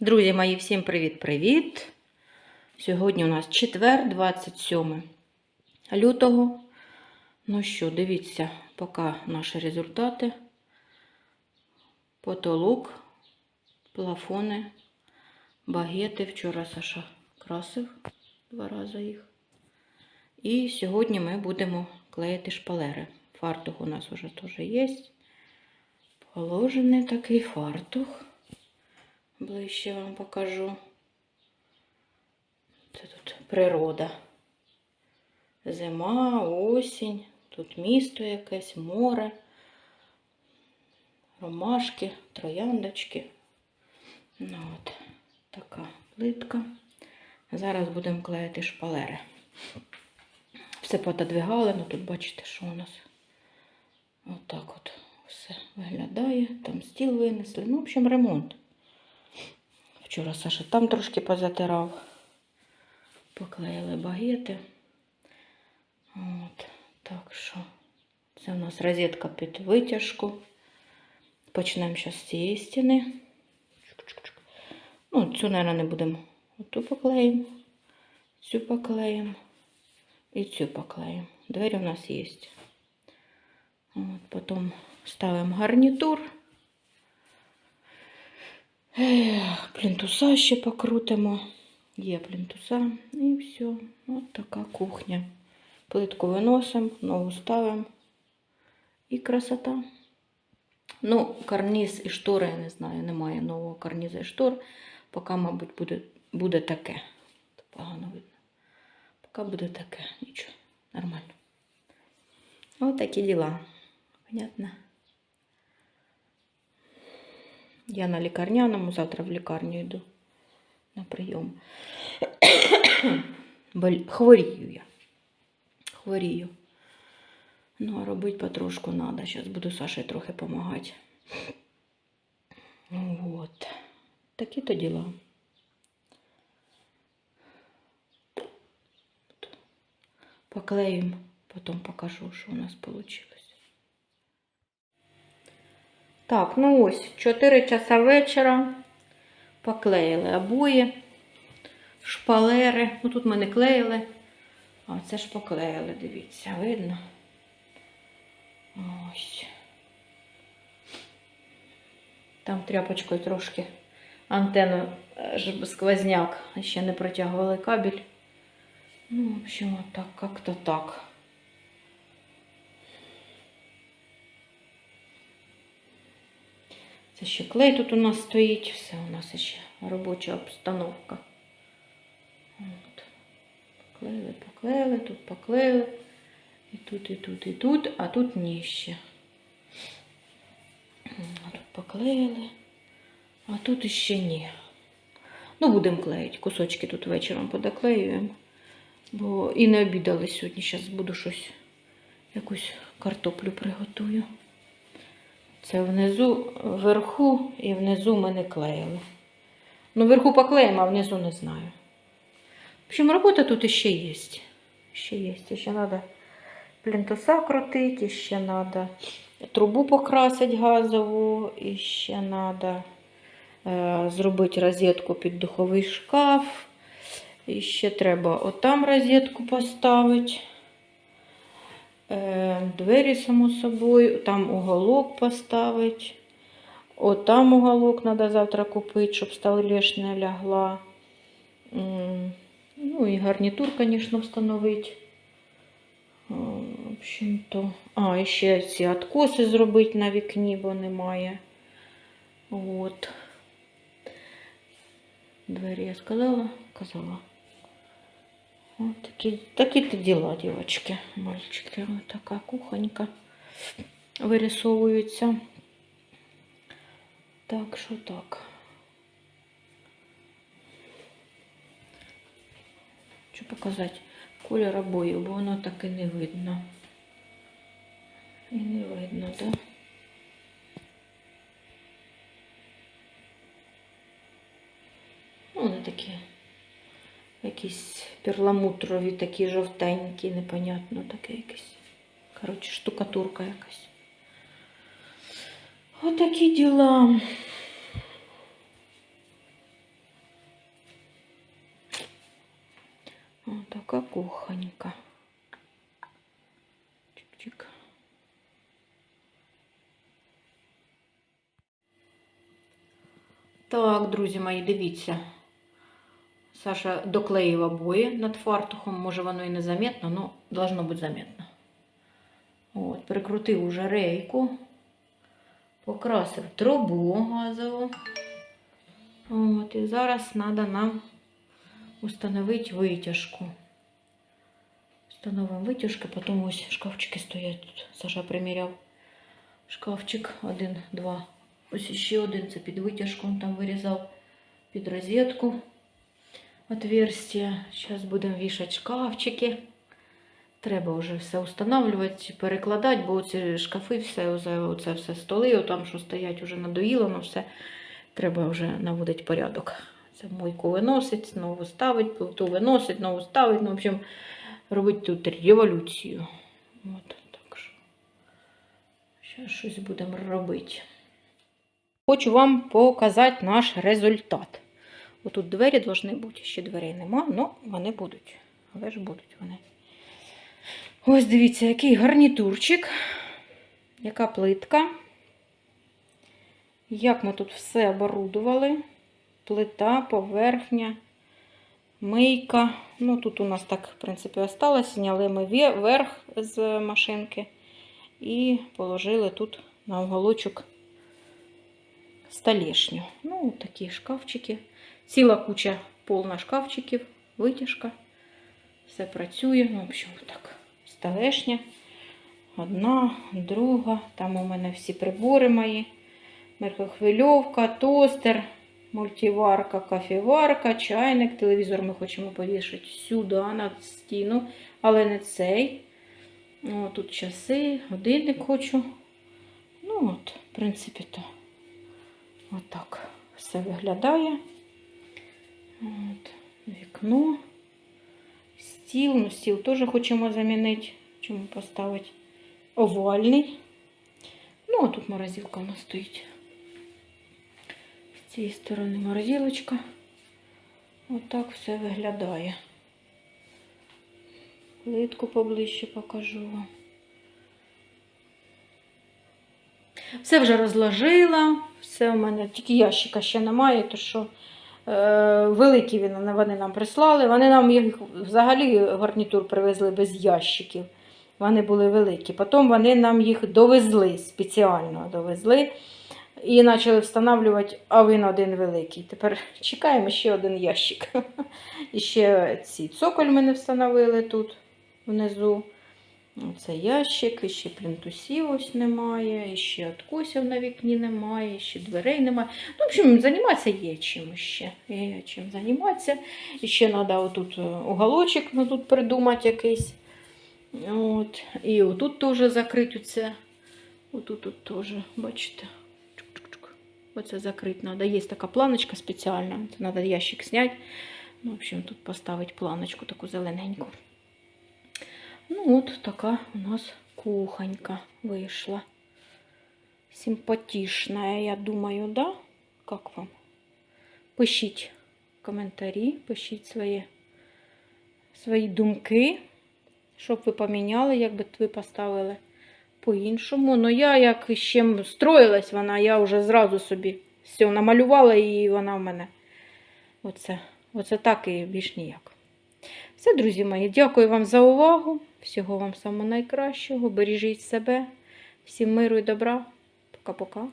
Друзі мої, всім привіт-привіт! Сьогодні у нас четвер, 27 лютого. Ну що, дивіться, поки наші результати. Потолок, плафони, багети. Вчора Саша красив два рази їх. І сьогодні ми будемо клеїти шпалери. Фартух у нас вже теж є. Положений такий фартух. Ближче вам покажу. Це тут природа. Зима, осінь, тут місто якесь, море, ромашки, трояндочки. Ну от, така плитка. Зараз будемо клеїти шпалери. Все пододвигали, ну тут бачите, що у нас отак от все виглядає. Там стіл винесли. Ну, в общем, ремонт. Вчора Саша там трошки позатирав. Поклеїли багети. От, так що це у нас розетка під витяжку. Почнемо зараз з цієї стіни. Ну, цю, мабуть, не будемо. Оту поклеїмо, цю поклеїмо і цю поклеїмо. Двері у нас є. От, потім ставимо гарнітур. Плінтуса ще покрутимо. Є плінтуса і все. Ось така кухня. Плитку виносимо, ногу ставимо. І красота. Ну, карніз і штори, я не знаю, немає нового карніза і штор. Поки, мабуть, буде, буде таке. Погано видно. Поки буде таке. Нічого, нормально. Ось такі діла. Понятно? Я на лікарняному, завтра в лікарню йду на прийом. Хворію я. Хворію. Ну, а робити потрошку треба. Зараз буду Саші трохи допомагати. Вот. Такі то діла. Поклеїмо, потім покажу, що у нас вийшло. Так, ну ось, 4 часа вечора. Поклеїли обої, шпалери. Ну тут ми не клеїли, а це ж поклеїли, дивіться, видно. Ось. Там тряпочкою трошки антенну, е, сквозняк, ще не протягували кабель. Ну, в общем, так, как-то так. Це ще клей тут у нас стоїть, все у нас ще робоча обстановка. От. Поклеїли, поклеїли, тут поклеїли. І тут, і тут, і тут, а тут ні ще. А тут поклеїли, а тут іще ні. Ну, будемо клеїти. Кусочки тут вечором подоклеюємо. Бо і не обідали сьогодні. Зараз буду щось, якусь картоплю приготую. Це внизу, вверху і внизу ми не клеїли. Ну, вверху поклеїмо, а внизу не знаю. В общем, робота тут іще є. Ще є. Ще треба плінтуса крутити, ще треба трубу покрасити газову, і ще треба е, зробити розетку під духовий шкаф. І ще треба отам розетку поставити. Е, Двері, само собою, там уголок поставити. Отам уголок треба завтра купити, щоб столешня лягла. Ну і гарнітур, звісно, встановити. В общем-то. А, і ще ці откоси зробити на вікні, бо немає. От. Двері я сказала? Казала. Вот такие, такие-то дела, девочки, мальчики. Вот такая кухонька вирисовується. Так, що так. Що показати? Колір обоїв, бо воно так і не видно. І не видно, так? Да? перламутрові такі жовтенькі, непонятно таке якесь. Коротше, штукатурка якась. Отакі діла. Отака кухонька. Чик-чик. Так, друзі мої, дивіться. Саша доклеїв обої над фартухом. Може, воно і не заметно, але должно бути заметно. От, прикрутив уже рейку, покрасив трубу газову. От, і зараз треба нам установити витяжку. Встановимо витяжки, потім ось шкафчики стоять тут. Саша приміряв шкафчик. Один, два. Ось ще один, це під витяжку, там вирізав під розетку отверстия. Зараз будемо вішати шкафчики. Треба вже все встановлювати, перекладати, бо ці шкафи, все, оце, все столи, там, що стоять, вже надоїло, ну все. Треба вже наводити порядок. Це мойку виносить, знову ставить, плиту виносить, знову ставить. Ну, в общем, робить тут революцію. От, так що. Зараз щось будемо робити. Хочу вам показати наш результат. Отут двері повинні бути, ще дверей нема, але вони будуть. Але ж будуть вони. Ось дивіться, який гарнітурчик, яка плитка. Як ми тут все оборудували. Плита, поверхня, мийка. Ну, тут у нас так, в принципі, осталось. Зняли ми ве- верх з машинки і положили тут на уголочок столешню. Ну, такі шкафчики. Ціла куча повна шкафчиків, витяжка. Все працює. Ну, в общем, так. Столешня. Одна, друга. Там у мене всі прибори мої. Микрохвильовка, тостер, мультиварка, кофеварка, чайник, телевізор ми хочемо повішати сюди на стіну, але не цей. О, тут часи, годинник хочу. Ну от, в принципі, то отак все виглядає. От, вікно, стіл. Ну, стіл теж хочемо замінити. Чому поставити овальний. Ну, а тут морозилка у нас стоїть. З цієї сторони морозилочка. Отак все виглядає. Плитку поближче покажу вам. Все вже розложила, все у мене, тільки ящика ще немає, то що великі він- вони нам прислали. Вони нам їх взагалі гарнітур привезли без ящиків. Вони були великі. Потім вони нам їх довезли, спеціально довезли і почали встановлювати, а він один великий. Тепер чекаємо ще один ящик. І ще ці цоколь ми не встановили тут внизу. Це ящик, і ще плінтусів ось немає, і ще откосів на вікні немає, і ще дверей немає. Ну, в общем, займатися є чим ще. Є чим займатися. І ще треба отут е, уголочок ну, тут придумати якийсь. От. І отут теж закрити оце. Отут тут теж, бачите. Оце закрити треба. Є така планочка спеціальна. Це треба ящик зняти. Ну, в общем, тут поставити планочку таку зелененьку. Ну, от така у нас кухонька вийшла. Симпатичная, я думаю, да? Как вам? Пишіть коментарі, пишіть свої, свої думки, щоб ви поміняли, як би ви поставили по-іншому. Ну, я як ще строїлась вона, я вже зразу собі все намалювала і вона в мене оце, оце так і більш ніяк. Все, друзі мої, дякую вам за увагу. Всього вам самого найкращого. Бережіть себе. Всім миру і добра. Пока-пока.